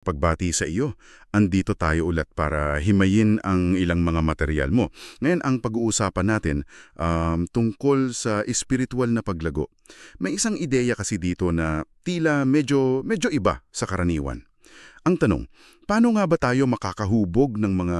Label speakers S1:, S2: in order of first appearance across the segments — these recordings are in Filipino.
S1: pagbati sa iyo. Andito tayo ulit para himayin ang ilang mga material mo. Ngayon, ang pag-uusapan natin um, tungkol sa espiritual na paglago. May isang ideya kasi dito na tila medyo, medyo iba sa karaniwan. Ang tanong, paano nga ba tayo makakahubog ng mga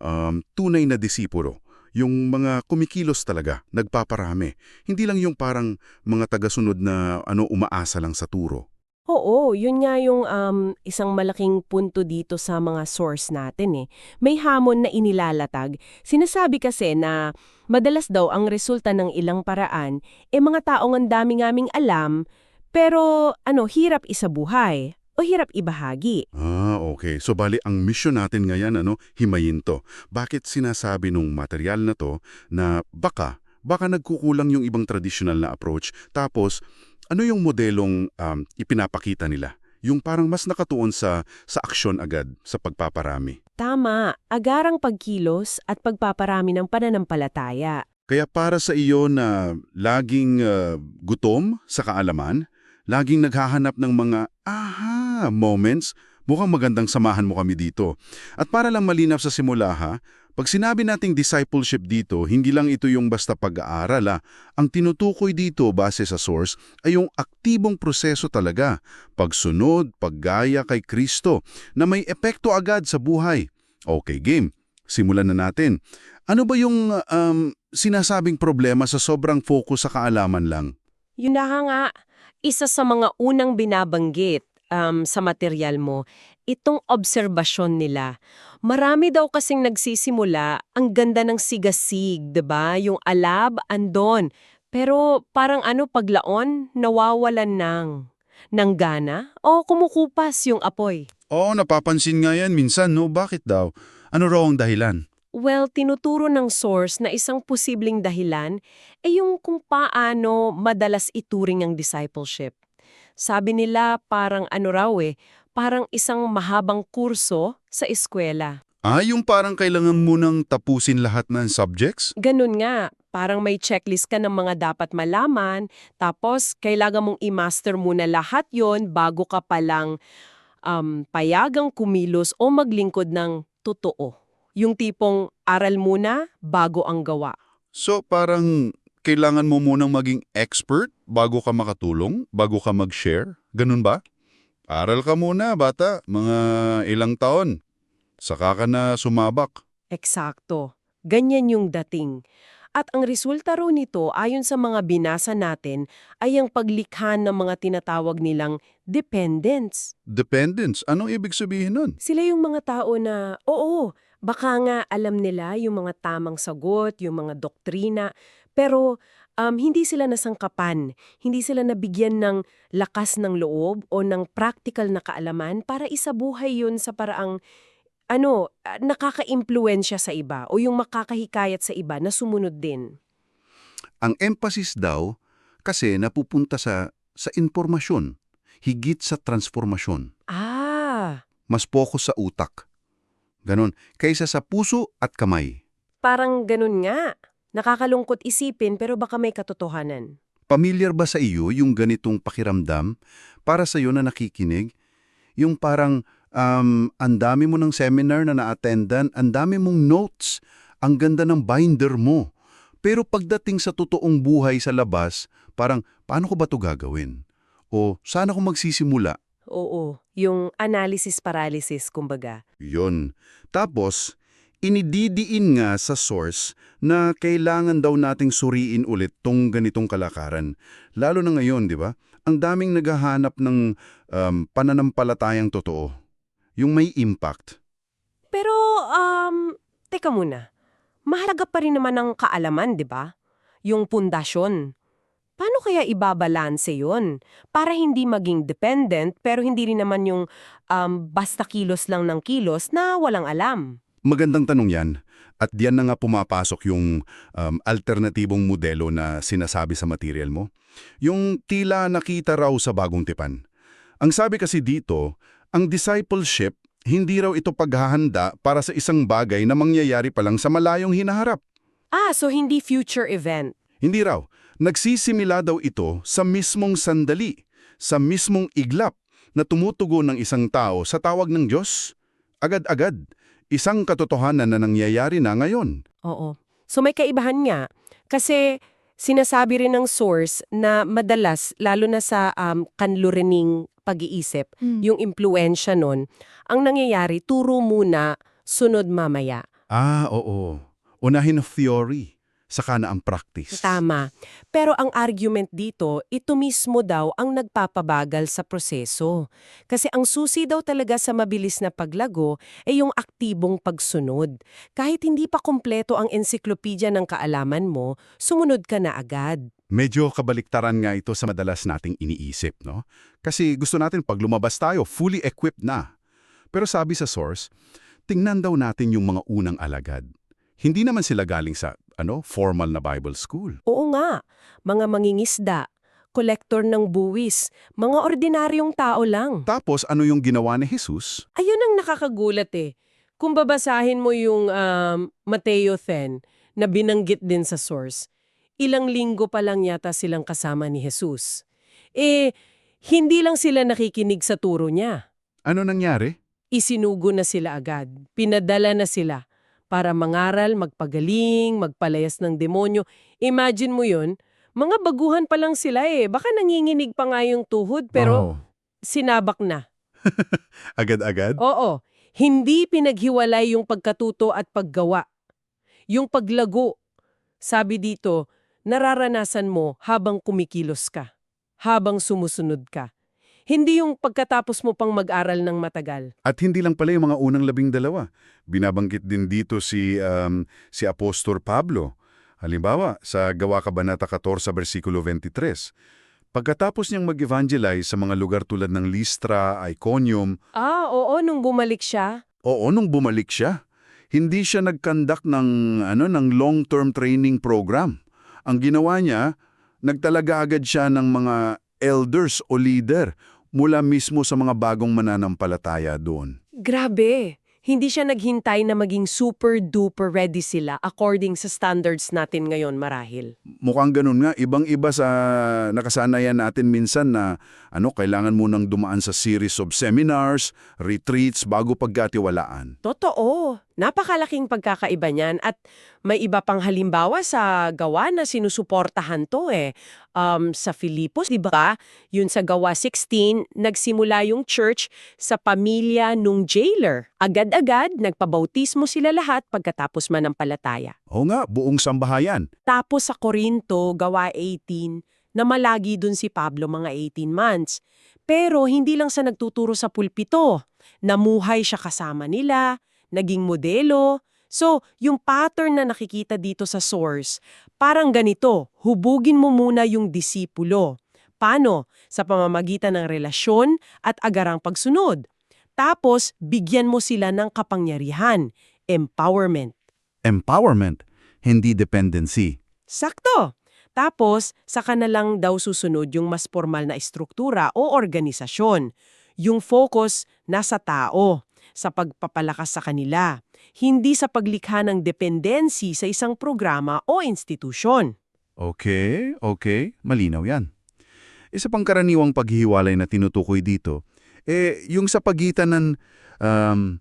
S1: um, tunay na disipulo? Yung mga kumikilos talaga, nagpaparami. Hindi lang yung parang mga tagasunod na ano umaasa lang sa turo.
S2: Oo, yun nga yung um, isang malaking punto dito sa mga source natin eh. May hamon na inilalatag. Sinasabi kasi na madalas daw ang resulta ng ilang paraan, eh mga taong ang dami ngaming alam, pero ano, hirap isabuhay o hirap ibahagi.
S1: Ah, okay. So bali ang mission natin ngayon ano, himayin to. Bakit sinasabi nung material na to na baka baka nagkukulang yung ibang traditional na approach tapos ano yung modelong um, ipinapakita nila? Yung parang mas nakatuon sa sa aksyon agad sa pagpaparami.
S2: Tama, agarang pagkilos at pagpaparami ng pananampalataya.
S1: Kaya para sa iyo na laging uh, gutom sa kaalaman, laging naghahanap ng mga aha moments, mukhang magandang samahan mo kami dito. At para lang malinaw sa simula ha, pag sinabi nating discipleship dito, hindi lang ito yung basta pag-aaral ha. Ang tinutukoy dito base sa source ay yung aktibong proseso talaga, pagsunod, paggaya kay Kristo, na may epekto agad sa buhay. Okay, game. Simulan na natin. Ano ba yung um, sinasabing problema sa sobrang focus sa kaalaman lang?
S2: Yun na nga, isa sa mga unang binabanggit um, sa material mo, itong obserbasyon nila. Marami daw kasing nagsisimula, ang ganda ng sigasig, ba? Yung alab, andon. Pero parang ano, paglaon, nawawalan ng, ng gana o kumukupas yung apoy.
S1: Oo, napapansin nga yan minsan, no? Bakit daw? Ano raw ang dahilan?
S2: Well, tinuturo ng source na isang posibleng dahilan ay yung kung paano madalas ituring ang discipleship. Sabi nila parang ano raw eh, parang isang mahabang kurso sa eskwela.
S1: Ah, yung parang kailangan munang tapusin lahat ng subjects?
S2: Ganun nga, parang may checklist ka ng mga dapat malaman, tapos kailangan mong i-master muna lahat yon bago ka palang um, payagang kumilos o maglingkod ng totoo. Yung tipong aral muna bago ang gawa.
S1: So, parang kailangan mo munang maging expert bago ka makatulong, bago ka mag-share? Ganun ba? Aral ka muna, bata. Mga ilang taon. Saka ka na sumabak.
S2: Eksakto. Ganyan yung dating. At ang resulta raw nito ayon sa mga binasa natin ay ang paglikha ng mga tinatawag nilang dependents.
S1: Dependence. Anong ibig sabihin nun?
S2: Sila yung mga tao na, oo, baka nga alam nila yung mga tamang sagot, yung mga doktrina, pero um, hindi sila nasangkapan, hindi sila nabigyan ng lakas ng loob o ng practical na kaalaman para isabuhay yun sa paraang ano, nakaka-impluensya sa iba o yung makakahikayat sa iba na sumunod din.
S1: Ang emphasis daw kasi napupunta sa sa informasyon, higit sa transformasyon.
S2: Ah,
S1: Mas focus sa utak. Ganon, kaysa sa puso at kamay.
S2: parang ganun nga. Nakakalungkot isipin pero baka may katotohanan.
S1: Pamilyar ba sa iyo yung ganitong pakiramdam para sa iyo na nakikinig? Yung parang um, ang dami mo ng seminar na na-attendan, ang dami mong notes, ang ganda ng binder mo. Pero pagdating sa totoong buhay sa labas, parang paano ko ba to gagawin? O saan ako magsisimula?
S2: Oo, yung analysis paralysis kumbaga.
S1: Yon. Tapos, inididiin nga sa source na kailangan daw nating suriin ulit tong ganitong kalakaran. Lalo na ngayon, di ba? Ang daming naghahanap ng um, pananampalatayang totoo. Yung may impact.
S2: Pero, um, teka muna. Mahalaga pa rin naman ang kaalaman, di ba? Yung pundasyon. Paano kaya ibabalanse yon Para hindi maging dependent, pero hindi rin naman yung um, basta kilos lang ng kilos na walang alam.
S1: Magandang tanong yan. At diyan na nga pumapasok yung um, alternatibong modelo na sinasabi sa material mo. Yung tila nakita raw sa bagong tipan. Ang sabi kasi dito, ang discipleship, hindi raw ito paghahanda para sa isang bagay na mangyayari pa lang sa malayong hinaharap.
S2: Ah, so hindi future event.
S1: Hindi raw. Nagsisimula daw ito sa mismong sandali, sa mismong iglap na tumutugo ng isang tao sa tawag ng Diyos. Agad-agad. Isang katotohanan na nangyayari na ngayon.
S2: Oo. So may kaibahan nga. Kasi sinasabi rin ng source na madalas, lalo na sa um, kanlurining pag-iisip, yung impluensya nun, ang nangyayari, turo muna, sunod mamaya.
S1: Ah, oo. Unahin theory, saka na ang practice.
S2: Tama. Pero ang argument dito, ito mismo daw ang nagpapabagal sa proseso. Kasi ang susi daw talaga sa mabilis na paglago ay yung aktibong pagsunod. Kahit hindi pa kompleto ang ensiklopedia ng kaalaman mo, sumunod ka na agad.
S1: Medyo kabaliktaran nga ito sa madalas nating iniisip, no? Kasi gusto natin pag lumabas tayo, fully equipped na. Pero sabi sa source, tingnan daw natin yung mga unang alagad. Hindi naman sila galing sa ano, formal na Bible school.
S2: Oo nga, mga mangingisda, kolektor ng buwis, mga ordinaryong tao lang.
S1: Tapos ano yung ginawa ni Jesus?
S2: Ayun ang nakakagulat eh. Kung babasahin mo yung um, Mateo 10 na binanggit din sa source, ilang linggo pa lang yata silang kasama ni Jesus. Eh, hindi lang sila nakikinig sa turo niya.
S1: Ano nangyari?
S2: Isinugo na sila agad. Pinadala na sila para mangaral, magpagaling, magpalayas ng demonyo. Imagine mo yun, mga baguhan pa lang sila eh. Baka nanginginig pa nga yung tuhod pero
S1: Wow.
S2: sinabak na.
S1: Agad-agad?
S2: Oo, hindi pinaghiwalay yung pagkatuto at paggawa. Yung paglago, sabi dito, nararanasan mo habang kumikilos ka, habang sumusunod ka. Hindi yung pagkatapos mo pang mag-aral ng matagal.
S1: At hindi lang pala yung mga unang labing dalawa. Binabanggit din dito si, um, si Apostol Pablo. Halimbawa, sa Gawa Kabanata 14, versikulo 23. Pagkatapos niyang mag-evangelize sa mga lugar tulad ng Listra, Iconium,
S2: Ah, oo, nung bumalik siya.
S1: oo, nung bumalik siya, hindi siya nag-conduct ng, ano, ng long-term training program. Ang ginawa niya, nagtalaga agad siya ng mga elders o leader mula mismo sa mga bagong mananampalataya doon.
S2: Grabe! Hindi siya naghintay na maging super-duper ready sila according sa standards natin ngayon marahil.
S1: Mukhang ganun nga, ibang-iba sa nakasanayan natin minsan na ano, kailangan munang dumaan sa series of seminars, retreats bago pagkatiwalaan.
S2: Totoo. Napakalaking pagkakaiba niyan at may iba pang halimbawa sa gawa na sinusuportahan to eh. Um, sa Filipos, di ba? Yun sa gawa 16, nagsimula yung church sa pamilya nung jailer. Agad-agad, nagpabautismo sila lahat pagkatapos manampalataya.
S1: Oo nga, buong sambahayan.
S2: Tapos sa Korinto, gawa 18, na malagi dun si Pablo mga 18 months. Pero hindi lang sa nagtuturo sa pulpito. Namuhay siya kasama nila, naging modelo. So, yung pattern na nakikita dito sa source, parang ganito, hubugin mo muna yung disipulo. Paano? Sa pamamagitan ng relasyon at agarang pagsunod. Tapos, bigyan mo sila ng kapangyarihan, empowerment.
S1: Empowerment, hindi dependency.
S2: Sakto! Tapos, saka na lang daw susunod yung mas formal na estruktura o organisasyon. Yung focus nasa tao, sa pagpapalakas sa kanila, hindi sa paglikha ng dependency sa isang programa o institusyon.
S1: Okay, okay, malinaw yan. Isa pang karaniwang paghihiwalay na tinutukoy dito, eh, yung sa pagitan ng um,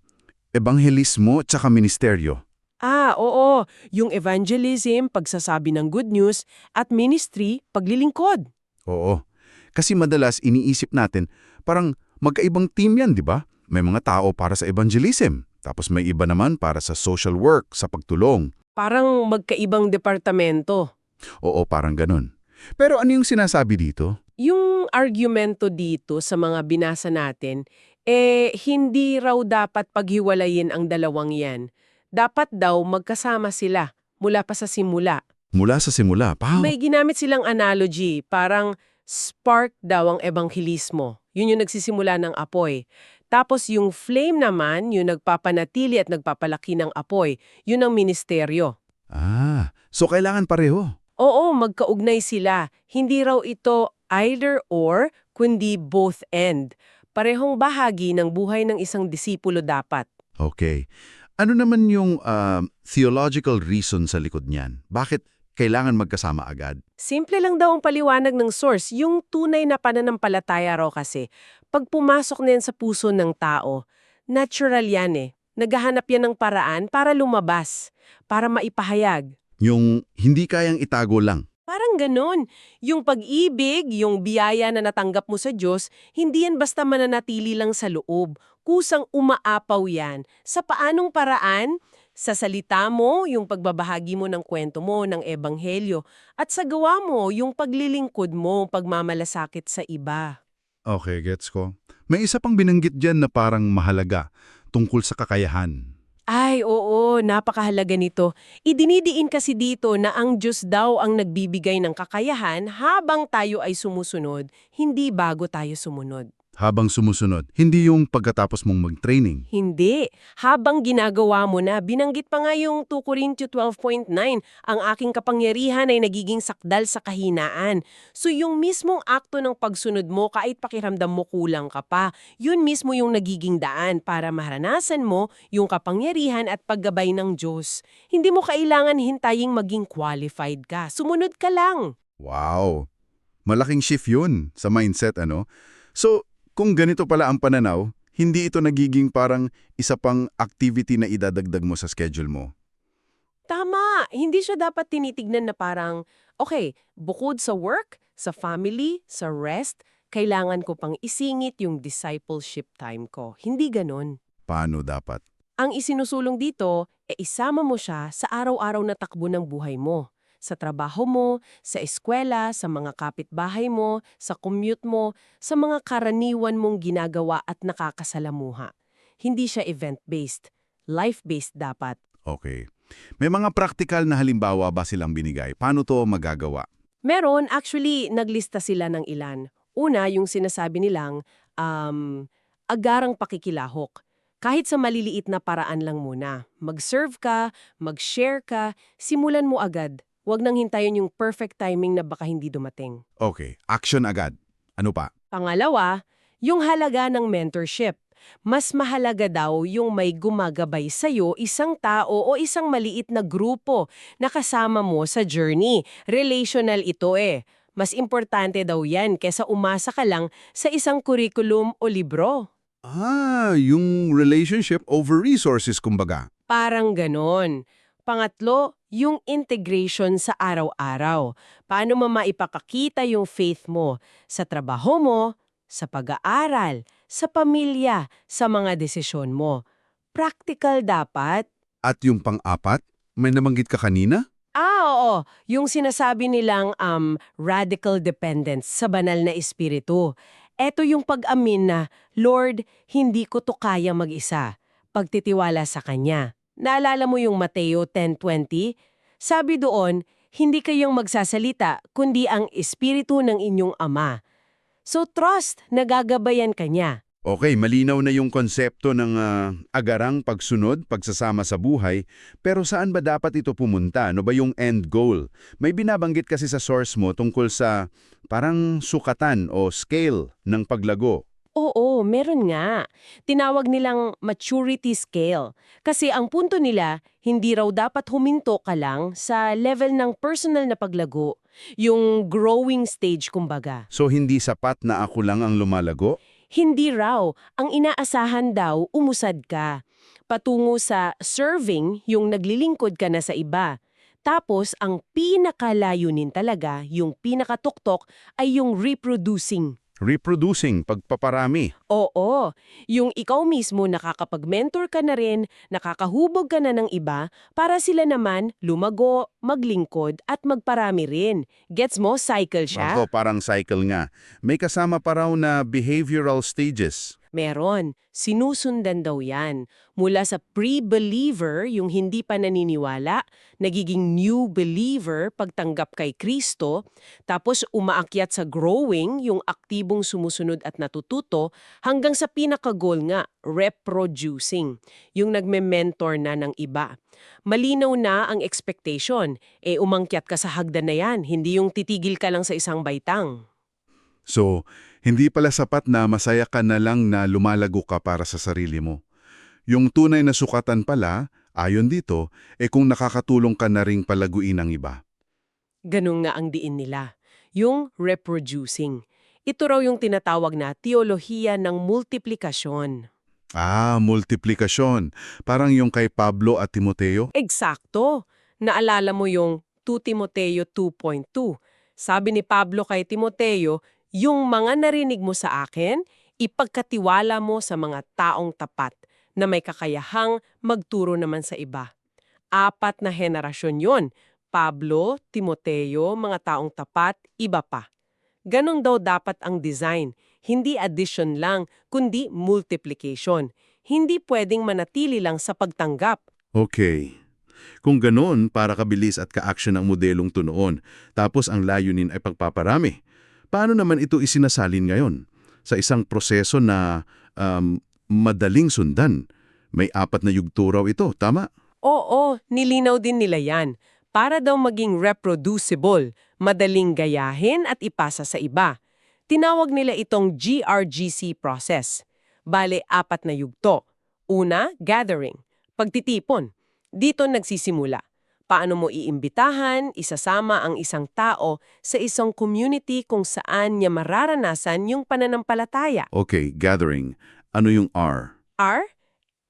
S1: ebanghelismo at saka ministeryo.
S2: Ah, oo, yung evangelism, pagsasabi ng good news, at ministry, paglilingkod.
S1: Oo. Kasi madalas iniisip natin, parang magkaibang team yan, di ba? May mga tao para sa evangelism, tapos may iba naman para sa social work, sa pagtulong.
S2: Parang magkaibang departamento.
S1: Oo, parang ganun. Pero ano yung sinasabi dito?
S2: Yung argumento dito sa mga binasa natin, eh hindi raw dapat paghiwalayin ang dalawang yan. Dapat daw magkasama sila mula pa sa simula.
S1: Mula sa simula, pa.
S2: May ginamit silang analogy, parang spark daw ang ebanghelismo. Yun yung nagsisimula ng apoy. Tapos yung flame naman, yung nagpapanatili at nagpapalaki ng apoy, yun ang ministeryo.
S1: Ah, so kailangan pareho.
S2: Oo, magkaugnay sila. Hindi raw ito either or, kundi both end. Parehong bahagi ng buhay ng isang disipulo dapat.
S1: Okay. Ano naman yung um, theological reason sa likod niyan? Bakit kailangan magkasama agad.
S2: Simple lang daw ang paliwanag ng source. Yung tunay na pananampalataya raw kasi, pag pumasok na yan sa puso ng tao, natural yan eh. Naghahanap yan ng paraan para lumabas, para maipahayag.
S1: Yung hindi kayang itago lang.
S2: Parang ganon. Yung pag-ibig, yung biyaya na natanggap mo sa Diyos, hindi yan basta mananatili lang sa loob. Kusang umaapaw yan. Sa paanong paraan? Sa salita mo, yung pagbabahagi mo ng kwento mo, ng ebanghelyo. At sa gawa mo, yung paglilingkod mo, pagmamalasakit sa iba.
S1: Okay, gets ko. May isa pang binanggit dyan na parang mahalaga, tungkol sa kakayahan.
S2: Ay, oo, napakahalaga nito. Idinidiin kasi dito na ang Diyos daw ang nagbibigay ng kakayahan habang tayo ay sumusunod, hindi bago tayo sumunod.
S1: Habang sumusunod, hindi yung pagkatapos mong mag-training.
S2: Hindi. Habang ginagawa mo na, binanggit pa nga yung 2 Corinthians 12.9, ang aking kapangyarihan ay nagiging sakdal sa kahinaan. So yung mismong akto ng pagsunod mo, kahit pakiramdam mo kulang ka pa, yun mismo yung nagiging daan para maranasan mo yung kapangyarihan at paggabay ng Diyos. Hindi mo kailangan hintaying maging qualified ka. Sumunod ka lang.
S1: Wow! Malaking shift yun sa mindset, ano? So, kung ganito pala ang pananaw, hindi ito nagiging parang isa pang activity na idadagdag mo sa schedule mo.
S2: Tama! Hindi siya dapat tinitignan na parang, okay, bukod sa work, sa family, sa rest, kailangan ko pang isingit yung discipleship time ko. Hindi ganon.
S1: Paano dapat?
S2: Ang isinusulong dito, e isama mo siya sa araw-araw na takbo ng buhay mo. Sa trabaho mo, sa eskwela, sa mga kapitbahay mo, sa commute mo, sa mga karaniwan mong ginagawa at nakakasalamuha. Hindi siya event-based. Life-based dapat.
S1: Okay. May mga praktikal na halimbawa ba silang binigay? Paano to magagawa?
S2: Meron, actually, naglista sila ng ilan. Una, yung sinasabi nilang, um, agarang pakikilahok. Kahit sa maliliit na paraan lang muna. Mag-serve ka, mag-share ka, simulan mo agad. Huwag nang hintayin yung perfect timing na baka hindi dumating.
S1: Okay, action agad. Ano pa?
S2: Pangalawa, yung halaga ng mentorship. Mas mahalaga daw yung may gumagabay sa'yo isang tao o isang maliit na grupo na kasama mo sa journey. Relational ito eh. Mas importante daw yan kesa umasa ka lang sa isang curriculum o libro.
S1: Ah, yung relationship over resources kumbaga.
S2: Parang ganon. Pangatlo, yung integration sa araw-araw. Paano mo maipakakita yung faith mo sa trabaho mo, sa pag-aaral, sa pamilya, sa mga desisyon mo. Practical dapat.
S1: At yung pang-apat, may nabanggit ka kanina?
S2: Ah, oo. Yung sinasabi nilang um, radical dependence sa banal na espiritu. Ito yung pag-amin na, Lord, hindi ko to kaya mag-isa. Pagtitiwala sa Kanya. Naalala mo yung Mateo 10.20? Sabi doon, hindi kayong magsasalita, kundi ang espiritu ng inyong ama. So trust, nagagabayan Kanya.
S1: Okay, malinaw na yung konsepto ng ah, agarang pagsunod, pagsasama sa buhay, pero saan ba dapat ito pumunta? Ano ba yung end goal? May binabanggit kasi sa source mo tungkol sa parang sukatan o scale ng paglago.
S2: Oo, meron nga. Tinawag nilang maturity scale. Kasi ang punto nila, hindi raw dapat huminto ka lang sa level ng personal na paglago. Yung growing stage kumbaga.
S1: So hindi sapat na ako lang ang lumalago?
S2: Hindi raw. Ang inaasahan daw, umusad ka. Patungo sa serving, yung naglilingkod ka na sa iba. Tapos, ang pinakalayunin talaga, yung pinakatuktok, ay yung reproducing.
S1: Reproducing, pagpaparami.
S2: Oo, yung ikaw mismo nakakapag-mentor ka na rin, nakakahubog ka na ng iba para sila naman lumago, maglingkod at magparami rin. Gets mo? Cycle siya?
S1: Ako, parang cycle nga. May kasama pa raw na behavioral stages.
S2: Meron. Sinusundan daw yan. Mula sa pre-believer, yung hindi pa naniniwala, nagiging new believer pagtanggap kay Kristo, tapos umaakyat sa growing, yung aktibong sumusunod at natututo, hanggang sa pinaka-goal nga, reproducing, yung nagme-mentor na ng iba. Malinaw na ang expectation, eh umangkyat ka sa hagdan na yan, hindi yung titigil ka lang sa isang baitang.
S1: So, hindi pala sapat na masaya ka na lang na lumalago ka para sa sarili mo. Yung tunay na sukatan pala, ayon dito, eh kung nakakatulong ka na ring palaguin ang iba.
S2: Ganun nga ang diin nila. Yung reproducing. Ito raw yung tinatawag na teolohiya ng multiplikasyon.
S1: Ah, multiplikasyon. Parang yung kay Pablo at Timoteo.
S2: Eksakto. Naalala mo yung 2 Timoteo 2.2. Sabi ni Pablo kay Timoteo, yung mga narinig mo sa akin, ipagkatiwala mo sa mga taong tapat na may kakayahang magturo naman sa iba. Apat na henerasyon yon. Pablo, Timoteo, mga taong tapat, iba pa. Ganon daw dapat ang design. Hindi addition lang, kundi multiplication. Hindi pwedeng manatili lang sa pagtanggap.
S1: Okay. Kung ganoon, para kabilis at ka-action ang modelong tunoon, tapos ang layunin ay pagpaparami. Paano naman ito isinasalin ngayon? Sa isang proseso na um, madaling sundan. May apat na yugto raw ito, tama?
S2: Oo, nilinaw din nila yan. Para daw maging reproducible, madaling gayahin at ipasa sa iba. Tinawag nila itong GRGC process. Bale, apat na yugto. Una, gathering. Pagtitipon. Dito nagsisimula. Paano mo iimbitahan, isasama ang isang tao sa isang community kung saan niya mararanasan yung pananampalataya.
S1: Okay, gathering. Ano yung R?
S2: R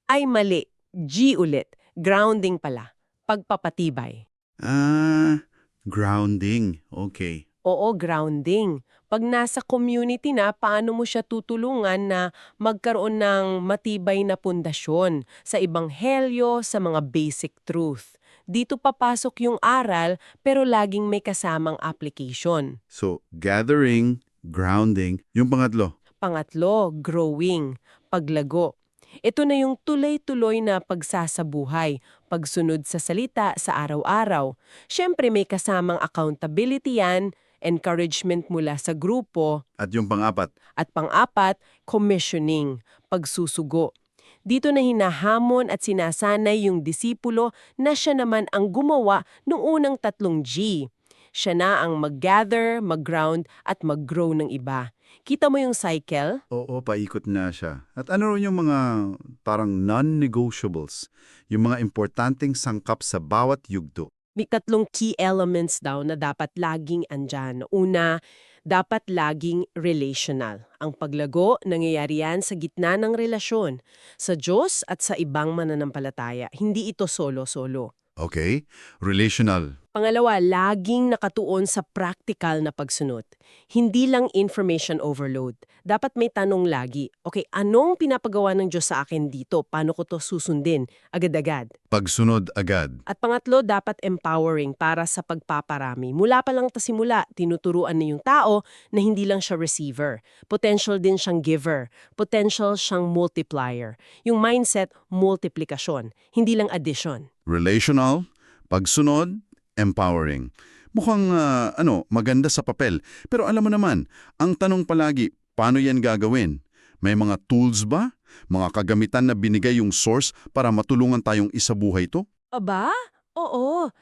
S2: ay mali. G ulit. Grounding pala. Pagpapatibay.
S1: Ah, grounding. Okay.
S2: Oo, grounding. Pag nasa community na, paano mo siya tutulungan na magkaroon ng matibay na pundasyon sa ibanghelyo, sa mga basic truth. Dito papasok yung aral, pero laging may kasamang application.
S1: So, gathering, grounding. Yung pangatlo.
S2: Pangatlo, growing, paglago. Ito na yung tuloy-tuloy na pagsasabuhay, pagsunod sa salita sa araw-araw. Siyempre may kasamang accountability yan, encouragement mula sa grupo,
S1: At yung pangapat.
S2: at pang-apat, commissioning, pagsusugo. Dito na hinahamon at sinasanay yung disipulo na siya naman ang gumawa ng unang tatlong G. Siya na ang mag-gather, mag-ground at mag-grow ng iba. Kita mo yung cycle?
S1: Oo, paikot na siya. At ano rin yung mga parang non-negotiables? Yung mga importanteng sangkap sa bawat yugto.
S2: May tatlong key elements daw na dapat laging andyan. Una, dapat laging relational. Ang paglago, nangyayari yan sa gitna ng relasyon. Sa Diyos at sa ibang mananampalataya. Hindi ito solo-solo.
S1: Okay? Relational.
S2: Pangalawa, laging nakatuon sa practical na pagsunod. Hindi lang information overload. Dapat may tanong lagi, okay, anong pinapagawa ng Diyos sa akin dito? Paano ko to susundin? Agad-agad.
S1: Pagsunod agad.
S2: At pangatlo, dapat empowering para sa pagpaparami. Mula pa lang ta simula, tinuturuan na yung tao na hindi lang siya receiver. Potential din siyang giver. Potential siyang multiplier. Yung mindset, multiplikasyon. Hindi lang addition.
S1: Relational, pagsunod, empowering. Mukhang ah, ano, maganda sa papel. Pero alam mo naman, ang tanong palagi, paano yan gagawin? May mga tools ba? Mga kagamitan na binigay yung source para matulungan tayong isabuhay to?
S2: Aba? Oo.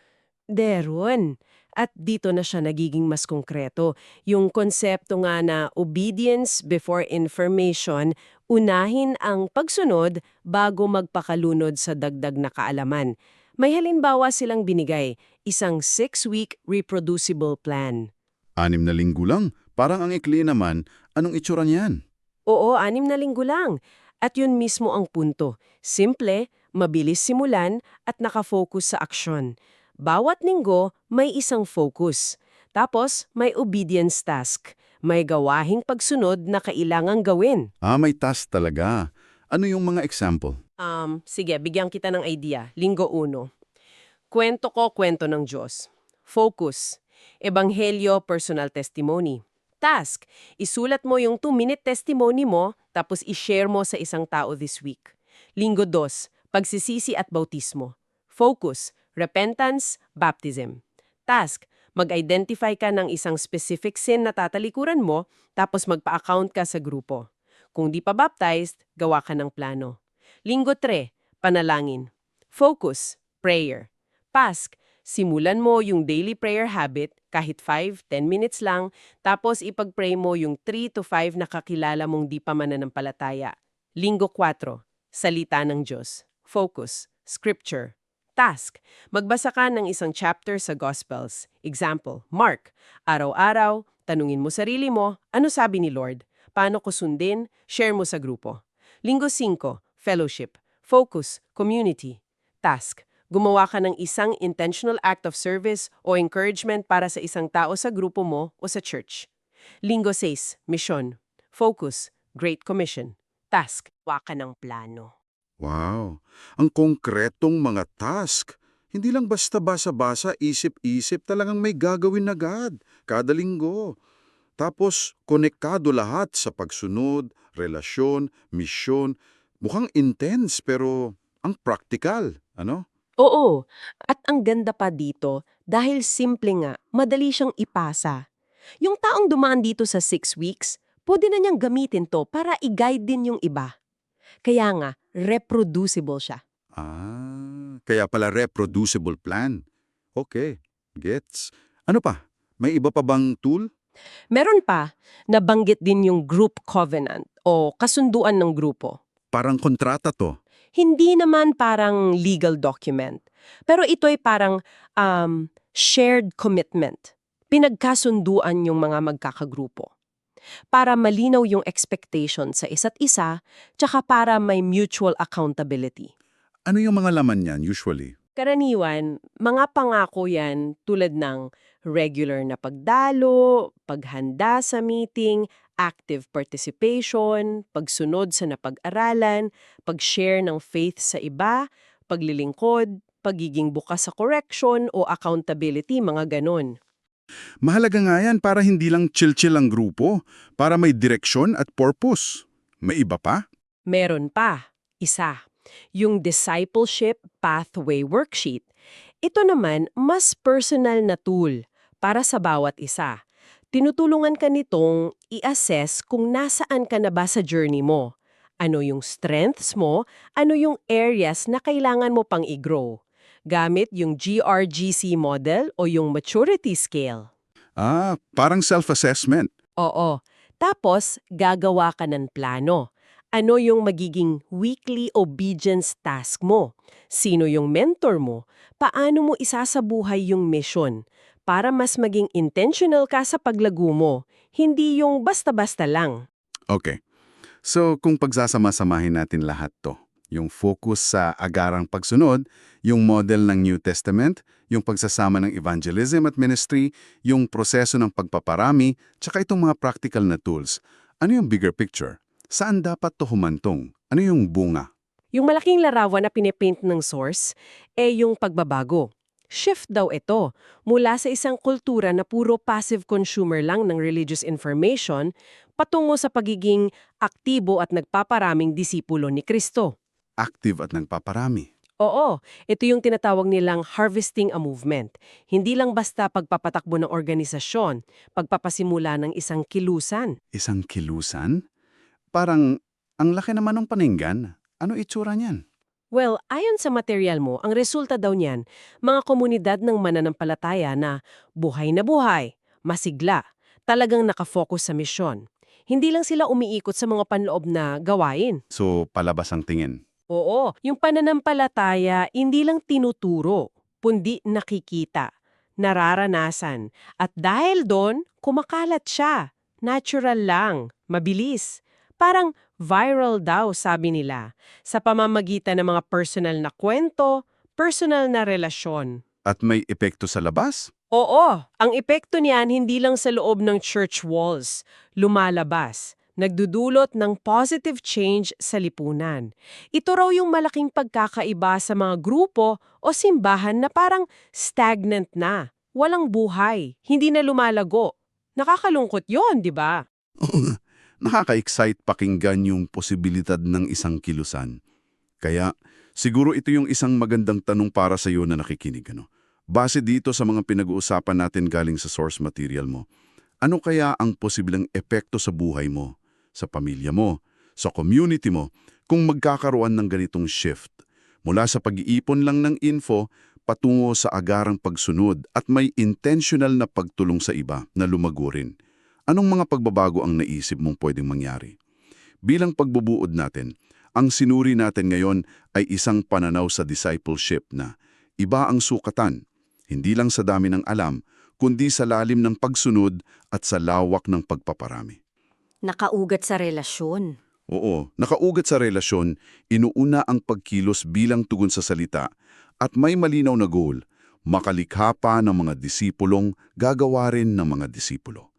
S2: Deron. At dito na siya nagiging mas konkreto. Yung konsepto nga na obedience before information, unahin ang pagsunod bago magpakalunod sa dagdag na kaalaman. May halimbawa silang binigay, isang six-week reproducible plan.
S1: Anim na linggo lang. Parang ang ikli naman, anong itsura niyan?
S2: Oo, anim na linggo lang. At yun mismo ang punto. Simple, mabilis simulan, at nakafocus sa aksyon. Bawat linggo, may isang focus. Tapos, may obedience task. May gawahing pagsunod na kailangang gawin.
S1: Ah, may task talaga. Ano yung mga example?
S2: Um, sige, bigyan kita ng idea. Linggo 1. Kwento ko, kwento ng Diyos. Focus. Ebanghelyo, personal testimony. Task. Isulat mo yung 2-minute testimony mo, tapos i-share mo sa isang tao this week. Linggo 2. Pagsisisi at bautismo. Focus. Repentance, baptism. Task. Mag-identify ka ng isang specific sin na tatalikuran mo, tapos magpa-account ka sa grupo. Kung di pa baptized, gawa ka ng plano. Linggo 3, panalangin. Focus, prayer. Task, simulan mo yung daily prayer habit kahit 5-10 minutes lang, tapos ipag-pray mo yung 3 to 5 na kakilala mong di pa mananampalataya. Linggo 4, salita ng Diyos. Focus, scripture. Task. Magbasa ka ng isang chapter sa Gospels. Example, Mark. Araw-araw, tanungin mo sarili mo, ano sabi ni Lord? Paano ko sundin? Share mo sa grupo. Linggo 5, Fellowship. Focus, Community. Task. Gumawa ka ng isang intentional act of service o encouragement para sa isang tao sa grupo mo o sa church. Linggo 6, Mission. Focus, Great Commission. Task. Gawa ka ng plano.
S1: Wow, ang konkretong mga task. Hindi lang basta basa-basa, isip-isip, talagang may gagawin agad, kada linggo. Tapos, konektado lahat sa pagsunod, relasyon, misyon. Mukhang intense pero ang practical, ano?
S2: Oo, at ang ganda pa dito, dahil simple nga, madali siyang ipasa. Yung taong dumaan dito sa six weeks, pwede na niyang gamitin to para i-guide din yung iba. Kaya nga, reproducible siya.
S1: Ah, kaya pala reproducible plan. Okay, gets. Ano pa? May iba pa bang tool?
S2: Meron pa, nabanggit din yung group covenant o kasunduan ng grupo.
S1: Parang kontrata to.
S2: Hindi naman parang legal document, pero ito'y parang um, shared commitment. Pinagkasunduan yung mga magkakagrupo. Para malinaw yung expectation sa isa't isa, tsaka para may mutual accountability.
S1: Ano yung mga laman niyan usually?
S2: Karaniwan, mga pangako yan tulad ng regular na pagdalo, paghanda sa meeting, active participation, pagsunod sa napag-aralan, pag-share ng faith sa iba, paglilingkod, pagiging bukas sa correction o accountability, mga ganon.
S1: Mahalaga nga yan para hindi lang chill-chill ang grupo, para may direksyon at purpose. May iba pa?
S2: Meron pa, isa, yung Discipleship Pathway Worksheet. Ito naman, mas personal na tool para sa bawat isa. Tinutulungan ka nitong i-assess kung nasaan ka na ba sa journey mo. Ano yung strengths mo, ano yung areas na kailangan mo pang i-grow. Gamit yung GRGC model o yung maturity scale.
S1: Ah, parang self-assessment.
S2: Oo. Tapos, gagawa ka ng plano. Ano yung magiging weekly obedience task mo? Sino yung mentor mo? Paano mo isasabuhay yung mission? Para mas maging intentional ka sa paglago mo, hindi yung basta-basta lang.
S1: Okay. So, kung pagsasama-samahin natin lahat to, yung focus sa agarang pagsunod, yung model ng New Testament, yung pagsasama ng evangelism at ministry, yung proseso ng pagpaparami, tsaka itong mga practical na tools. Ano yung bigger picture? Saan dapat to humantong? Ano yung bunga?
S2: Yung malaking larawan na pinipaint ng source, eh yung pagbabago. Shift daw ito mula sa isang kultura na puro passive consumer lang ng religious information patungo sa pagiging aktibo at nagpaparaming disipulo ni Kristo.
S1: Active at nagpaparami.
S2: Oo, ito yung tinatawag nilang harvesting a movement. Hindi lang basta pagpapatakbo ng organisasyon, pagpapasimula ng isang kilusan.
S1: Isang kilusan? Parang, ang laki naman ng paninggan. Ano itsura niyan?
S2: Well, ayon sa material mo, ang resulta daw niyan, mga komunidad ng mananampalataya na buhay na buhay, masigla, talagang nakafocus sa misyon. Hindi lang sila umiikot sa mga panloob na gawain.
S1: So, palabas ang tingin.
S2: Oo, yung pananampalataya hindi lang tinuturo, kundi nakikita, nararanasan. At dahil doon, kumakalat siya. Natural lang, mabilis. Parang viral daw, sabi nila, sa pamamagitan ng mga personal na kwento, personal na relasyon.
S1: At may epekto sa labas?
S2: Oo, ang epekto niyan hindi lang sa loob ng church walls, lumalabas nagdudulot ng positive change sa lipunan. Ito raw yung malaking pagkakaiba sa mga grupo o simbahan na parang stagnant na, walang buhay, hindi na lumalago. Nakakalungkot yon, di ba?
S1: Nakaka-excite pakinggan yung posibilidad ng isang kilusan. Kaya, siguro ito yung isang magandang tanong para sa iyo na nakikinig. Ano? Base dito sa mga pinag-uusapan natin galing sa source material mo, ano kaya ang posibleng epekto sa buhay mo, sa pamilya mo, sa community mo, kung magkakaroon ng ganitong shift mula sa pag-iipon lang ng info patungo sa agarang pagsunod at may intentional na pagtulong sa iba na lumago rin. Anong mga pagbabago ang naisip mong pwedeng mangyari? Bilang pagbubuod natin, ang sinuri natin ngayon ay isang pananaw sa discipleship na Iba ang sukatan, hindi lang sa dami ng alam, kundi sa lalim ng pagsunod at sa lawak ng pagpaparami.
S3: Nakaugat sa relasyon.
S1: Oo, nakaugat sa relasyon, inuuna ang pagkilos bilang tugon sa salita at may malinaw na goal, makalikha pa ng mga disipulong gagawa rin ng mga disipulo.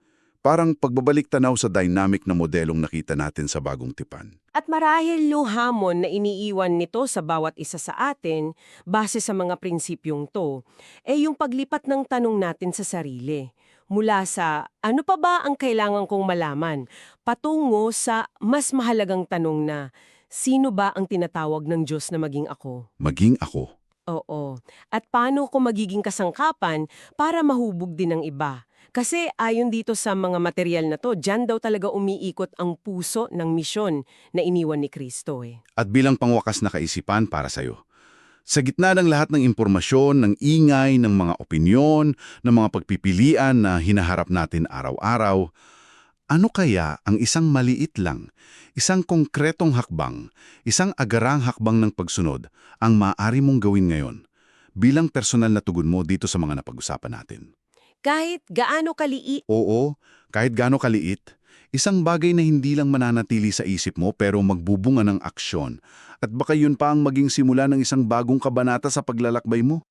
S1: Parang pagbabalik tanaw sa dynamic na modelong nakita natin sa bagong tipan.
S2: At marahil yung hamon na iniiwan nito sa bawat isa sa atin, base sa mga prinsipyong to, ay yung paglipat ng tanong natin sa sarili. Mula sa ano pa ba ang kailangan kong malaman, patungo sa mas mahalagang tanong na, sino ba ang tinatawag ng Diyos na maging ako?
S1: Maging ako.
S2: Oo. At paano ko magiging kasangkapan para mahubog din ng iba? Kasi ayon dito sa mga material na to, dyan daw talaga umiikot ang puso ng misyon na iniwan ni Kristo eh.
S1: At bilang pangwakas na kaisipan para sa'yo. Sa gitna ng lahat ng impormasyon, ng ingay, ng mga opinyon, ng mga pagpipilian na hinaharap natin araw-araw, ano kaya ang isang maliit lang, isang konkretong hakbang, isang agarang hakbang ng pagsunod ang maaari mong gawin ngayon bilang personal na tugon mo dito sa mga napag-usapan natin?
S2: Kahit gaano kaliit,
S1: Oo, kahit gaano kaliit, isang bagay na hindi lang mananatili sa isip mo pero magbubunga ng aksyon. At baka yun pa ang maging simula ng isang bagong kabanata sa paglalakbay mo.